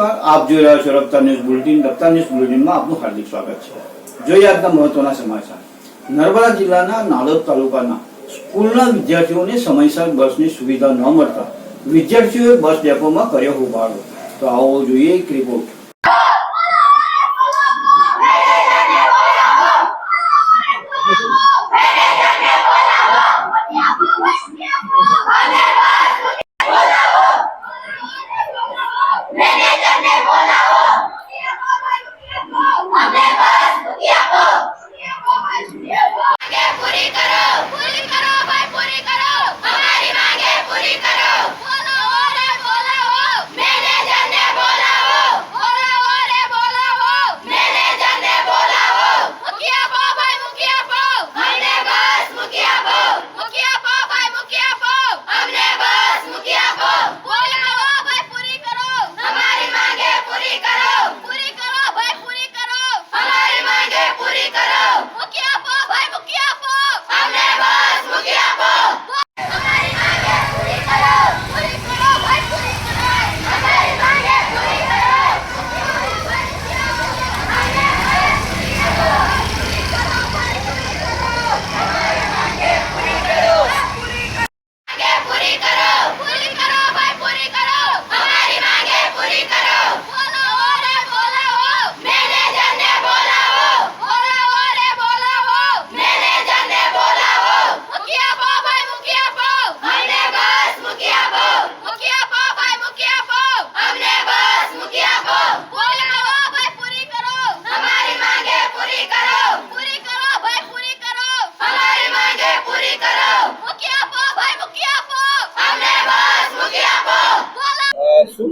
નમસ્કાર. આપ જોઈ રહ્યા છો Raftaar news bulletin. Raftaar news બુલેટિનમાં આપનું હાર્દિક સ્વાગત છે. જોઈએ આજના મહત્વના સમાચાર. નર્મદા જિલ્લાના નાલોદ તાલુકાના સ્કૂલના વિદ્યાર્થીઓને સમયસર બસની સુવિધા ન મળતા વિદ્યાર્થીઓએ બસ ડેપોમાં કર્યો હોબાળો. તો આવો જોઈએ એક રિપોર્ટ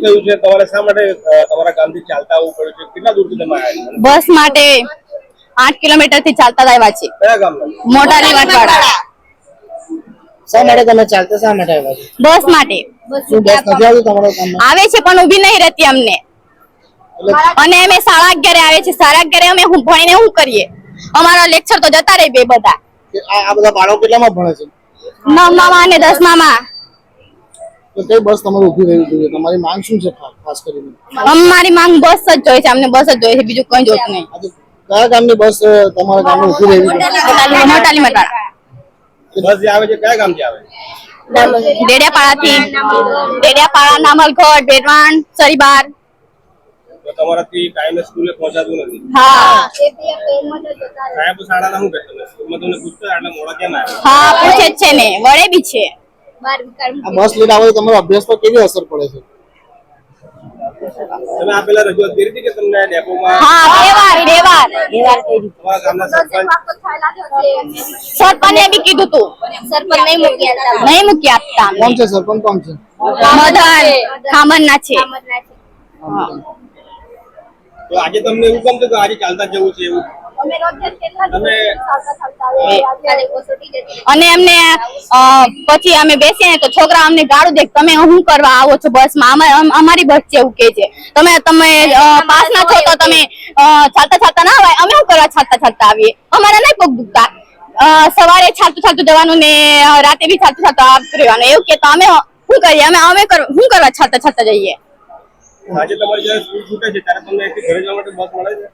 શું થયું છે? તમારે શા માટે તમારા ગામથી ચાલતા આવવું પડ્યું છે? કેટલા દૂરથી તમે આવ્યા બસ માટે આઠ કિલોમીટરથી ચાલતા આવ્યા છે કયા ગામ મોટા લીવાટવાળા શા માટે તમે ચાલતા શા માટે આવ્યા છો? બસ માટે. શું બસ નથી આવતી તમારા ગામમાં? આવે છે પણ ઊભી નહીં રહેતી અમને. અને અમે સાડા અગિયારે આવે છે. સાડા અગિયારે અમે હું ભણીને શું કરીએ? અમારા લેક્ચર તો જતા રહે બે બધા. આ બધા બાળકો કેટલામાં ભણે છે? નવમામાં અને દસમામાં. તો કઈ બસ તમારે ઊભી રહેવી જોઈએ? તમારી માંગ શું છે ખાસ કરીને? અમારી માંગ બસ જ જોઈએ છે અમને બસ જ જોઈએ છે બીજું કઈ જોતું નહીં. કયા ગામની બસ તમારા ગામે ઊભી રહેવી જોઈએ? મોટાલી મટાળા બસ જે આવે છે કયા ગામથી આવે ડેડિયાપાડાથી. ડેડિયાપાડા નામલગઢ બેટવાણ સરીબાર. તમારાથી ટાઈમે સ્કૂલે પહોંચાતું નથી. હા. સાહેબ શાળાના શું કહે સ્કૂલમાં તમને પૂછતા આટલા મોડા કેમ આવ્યા? હા પૂછે જ છે ને વડે બી છે. આ બસ લેટ આવે તો તમારા અભ્યાસ પર કેવી અસર પડે છે? તમે આ પેલા રજૂઆત કરી હતી કે તમને ડેપોમાં હા બે વાર બે વાર. તમારા ગામના સરપંચ સરપંચને બી કીધું તું. સરપંચ નહીં મૂકી આપતા નહીં મૂકી આપતા કોણ છે સરપંચ? કોણ છે? મદન ખામરના છે. તો આજે તમને એવું કેમ કે આજે ચાલતા જવું છે એવું? અને એમને પછી અમે બેસીએ તો છોકરા અમને ગાળું દે તમે શું કરવા આવો છો બસમાં? અમા- અમારી બસ છે એવું કે છે. તમે તમે પાસ ના છો તો તમે છાતા ચાલતા ચાલતા ના હોય અમે શું કરવા છાતા છાતા આવીએ? અમારે નહીં પગ દુખતા. સવારે છાતું છાતું જવાનું ને રાતે બી છાતું છાતું આવતું રહેવાનું. એવું કે તો અમે શું કરીએ? અમે અમે કર- શું કરવા છાતા છાતા જઈએ? આજે તમારી જયારે સ્કૂલ છૂટે છે ત્યારે તમને ઘરે જવા માટે બસ મળે છે?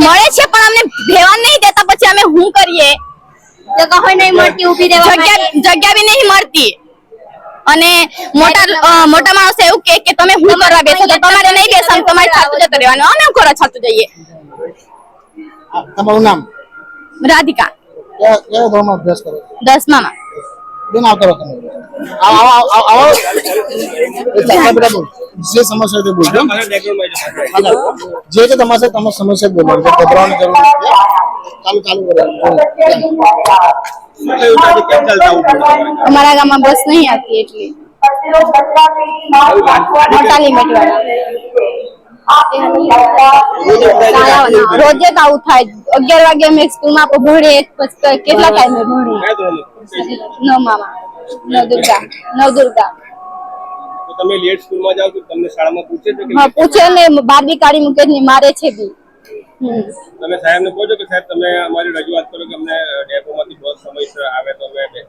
મળે છે પણ અમને ભેવા નહીં દેતા. પછી અમે શું કરીએ? જગ્યા હોય નહીં મળતી ઊભી રહેવા માટે. જગ્યા બી નહીં મળતી. અને મોટા મોટા માણસો એવું કે કે તમે હું કરવા બેસો તો તમારે નહીં બેસવાનું તમારે છાતું જતું રહેવાનું અમે શું કરવા છાતું જઈએ. તમારું નામ? રાધિકા. કયો ધોરણ અભ્યાસ કરો દસમા માં બેન આવતા રહો તમે. આવો આવો આવો આવો એ બોલ જે સમસ્યા તે બોલજો. જે કે તમારે તમારી સમસ્યા બોલો ગભરાવાની જરૂર નથી. ચાલુ ચાલુ અમારા ગામમાં બસ નહીં આવતી એટલે. મોટા લિમિટ રોજે જ આવું થાય. અગિયાર વાગે અમે સ્કૂલમાં ભણીએ કેટલા ટાઈમે ભણે કયા મામા નવમામાં નવદુર્ગા. નવદુર્ગા. દુર્ગા તમે લેટ સ્કૂલમાં જાવ તો તમને શાળામાં પૂછે છે કે હા પૂછે ને બારબી કાઢી મૂકે ને મારે છે બી. હમ. સાહેબ ને કહો છો કે સાહેબ તમે અમારી રજૂઆત કરો કે અમને ડેપોમાંથી બસ સમયસર આવે તો અમે આવી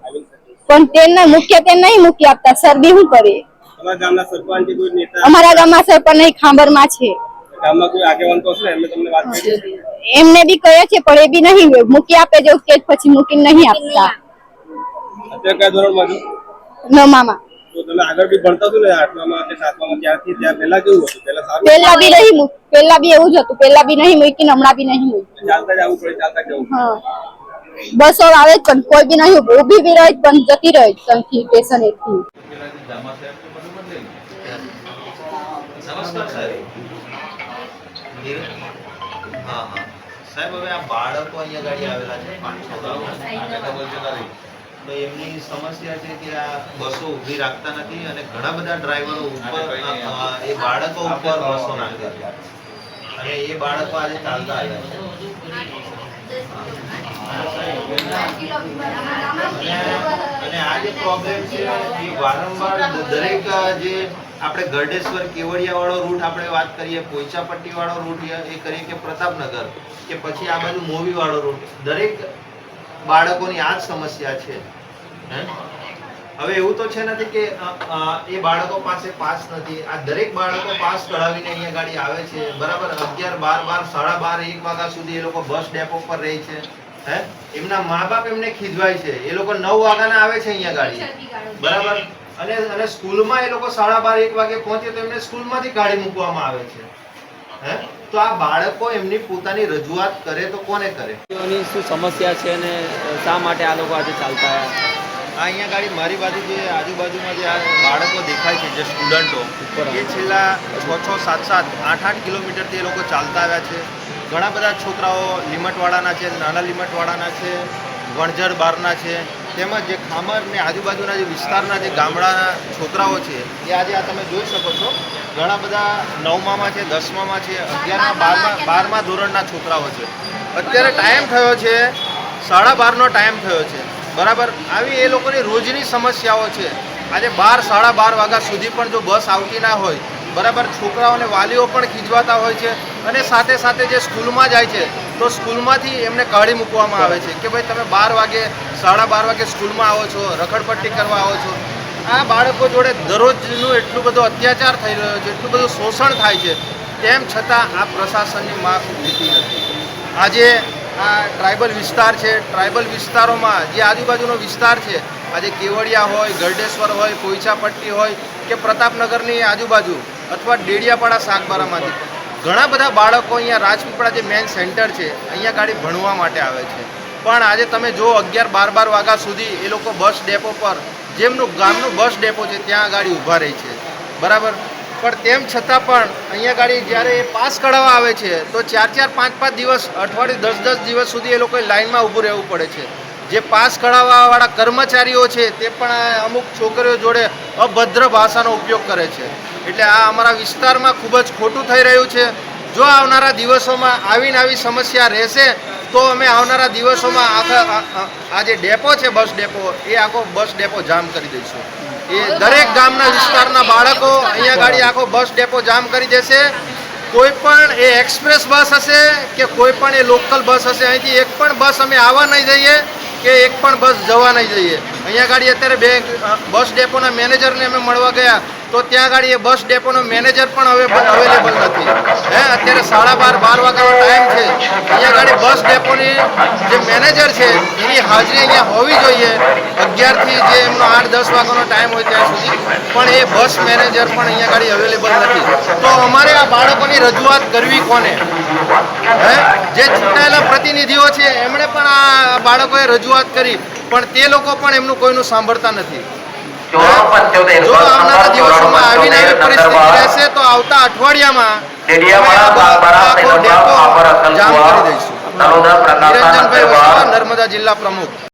પણ તેને મુખ્ય તે નહીં મૂકી આપતા સર બી શું કરીએ? તમારા ગામના સરપંચ કોઈ નેતા અમારા ગામમાં સરપંચ નહીં ખાંભરમાં છે. ગામમાં કોઈ આગેવાન તો છે એમને તમને વાત કરી એમને બી કહે છે પણ એ બી નહીં મૂકી આપે જો કે પછી મૂકીને નહીં આપતા. અત્યારે કયા ધોરણમાં છો? નવમામાં. તમે આગળ બી ભણતા છો ને આઠમામાં કે સાતમામાં ત્યારથી ત્યાં પહેલા કેવું હતું? પહેલા સારું બી નહીં મૂક પેલા બી એવું જ હતું. પેલા બી નહીં મૂકી હમણાં બી નહીં મૂકી ચાલતા જવું પડે ચાલતા જવું હા. બસો આવે જ પણ કોઈ બી નહીં ઊભી. બી રહી પણ જતી રહી ત્યાંથી સ્ટેશન એકથી. નમસ્કાર સાહેબ. હા હા. સાહેબ હવે આ બાળકો અહીંયા ગાડી આવેલા છે. પાંચ છ ગામના. તો એમની સમસ્યા છે કે આ બસો ઊભી રાખતા નથી અને ઘણા બધા ડ્રાઈવરો ઉપર એ બાળકો ઉપર બસો નાખે છે. અને એ બાળકો આજે ચાલતા આવ્યા અને આ જે પ્રોબ્લેમ છે એ વારંવાર દરેક જે આપણે ગરડેશ્વર કેવડિયા વાળો રૂટ આપણે વાત કરીએ પોઈચાપટ્ટી વાળો રૂટ એ કરીએ કે પ્રતાપનગર કે પછી આ બાજુ મોવી વાળો રૂટ દરેક બાળકોની આ જ સમસ્યા છે. હવે એવું તો છે નથી કે એ બાળકો પાસે પાસ નથી. આ દરેક બાળકો પાસ કઢાવીને અહીંયા ગાડી આવે છે. બરાબર અગિયાર બાર બાર સાડા બાર એક વાગ્યા સુધી એ લોકો બસ ડેપો પર રહે છે. હે? એમના મા બાપ એમને ખીજવાય છે. એ લોકો નવ વાગ્યાના આવે છે અહીંયા ગાડી. બરાબર? અને અને સ્કૂલમાં એ લોકો સાડા બાર એક વાગે પહોંચે તો એમને સ્કૂલમાંથી ગાડી મૂકવામાં આવે છે. હે? તો આ બાળકો એમની પોતાની રજૂઆત કરે તો કોને કરે? એની શું સમસ્યા છે અને શા માટે આ લોકો આજે ચાલતા આ અહીંયા ગાડી મારી બાજુ જે આજુબાજુમાં જે આ બાળકો દેખાય છે જે સ્ટુડન્ટો એ છેલ્લા છ છ સાત સાત આઠ આઠ કિલોમીટરથી એ લોકો ચાલતા આવ્યા છે. ઘણા બધા છોકરાઓ લિમટવાળાના છે નાના લિમટવાળાના છે વણઝર બારના છે. તેમજ જે ખામર ને આજુબાજુના જે વિસ્તારના જે ગામડાના છોકરાઓ છે, એ આજે આ તમે જોઈ શકો છો. ઘણા બધા નવમામાં છે, દસમામાં છે, અગિયારમાં, બારમા બારમા ધોરણના છોકરાઓ છે. અત્યારે ટાઈમ થયો છે, સાડા બારનો ટાઈમ થયો છે. બરાબર? આવી એ લોકોની રોજની સમસ્યાઓ છે. આજે બાર, સાડા બાર વાગ્યા સુધી પણ જો બસ આવતી ના હોય, બરાબર? છોકરાઓને વાલીઓ પણ ખીજવાતા હોય છે અને સાથે સાથે જે સ્કૂલમાં જાય છે તો સ્કૂલમાંથી એમને કાઢી મૂકવામાં આવે છે કે ભાઈ તમે બાર વાગે, સાડા બાર વાગે સ્કૂલમાં આવો છો, રખડપટ્ટી કરવા આવો છો. આ બાળકો જોડે દરરોજનું એટલું બધો અત્યાચાર થઈ રહ્યો છે, એટલું બધું શોષણ થાય છે. તેમ છતાં આ પ્રશાસનની માફ નથી. આજે આ ટ્રાઇબલ વિસ્તાર છે, ટ્રાઇબલ વિસ્તારોમાં જે આજુબાજુનો વિસ્તાર છે, આજે કેવડિયા હોય, ગરડેશ્વર હોય પોઈચાપટ્ટી હોય કે પ્રતાપનગરની આજુબાજુ અથવા ડેડિયાપાડા શાકબારામાંથી. ઘણા બધા બાળકો અહીંયા રાજપીપળા જે મેઇન સેન્ટર છે, અહીંયા ગાડી ભણવા માટે આવે છે. પણ આજે તમે જો અગિયાર બાર બાર વાગ્યા સુધી એ લોકો બસ ડેપો પર, જેમનું ગામનું બસ ડેપો છે, ત્યાં ગાડી ઊભા રહી છે. બરાબર? પણ તેમ છતાં પણ અહીંયા ગાડી જ્યારે એ પાસ કઢાવવા આવે છે, તો ચાર ચાર પાંચ પાંચ દિવસ, અઠવાડિયે દસ દસ દિવસ સુધી એ લોકોએ લાઇનમાં ઊભું રહેવું પડે છે. જે પાસ કઢાવવાવાળા કર્મચારીઓ છે, તે પણ અમુક છોકરીઓ જોડે અભદ્ર ભાષાનો ઉપયોગ કરે છે. એટલે આ અમારા વિસ્તારમાં ખૂબ જ ખોટું થઈ રહ્યું છે. જો આવનારા દિવસોમાં આવીને આવી સમસ્યા રહેશે, તો અમે આવનારા દિવસોમાં આખા, આ- જે ડેપો છે, બસ ડેપો, એ આખો બસ ડેપો જામ કરી દઈશું. એ દરેક ગામના વિસ્તારના બાળકો અહીંયા ગાડી આખો બસ ડેપો જામ કરી દેશે. કોઈ પણ એ એક્સપ્રેસ બસ હશે કે કોઈ પણ એ લોકલ બસ હશે, અહીંથી એક પણ બસ અમે આવવા નહીં જઈએ કે એક પણ બસ જવા નહીં જઈએ અહીંયા ગાડી અત્યારે બે બસ ડેપોના મેનેજરને અમે મળવા ગયા તો ત્યાં ગાડી એ બસ ડેપોનો મેનેજર પણ હવે અવેલેબલ નથી. હે, અત્યારે સાડા બાર બાર વાગ્યાનો ટાઈમ છે. અહીંયા ગાડી બસ ડેપોની જે મેનેજર છે, એની હાજરી અહીંયા હોવી જોઈએ. અગિયારથી જે એમનો આઠ, દસ વાગ્યાનો ટાઈમ હોય ત્યાં સુધી. પણ એ બસ મેનેજર પણ અહીંયા ગાડી અવેલેબલ નથી. તો અમારે આ બાળકોની રજૂઆત કરવી કોને? હે? જે ચૂંટાયેલા પ્રતિનિધિઓ છે એમણે પણ આ બાળકોએ રજૂઆત કરી પણ તે લોકો પણ એમનું કોઈનું સાંભળતા નથી. જો આવનારા દિવસોમાં આવીને આવી પરિસ્થિતિ રહેશે તો આવતા અઠવાડિયામાં જામ કરી દઈશું. નિરંજનભાઈ નર્મદા જિલ્લા પ્રમુખ.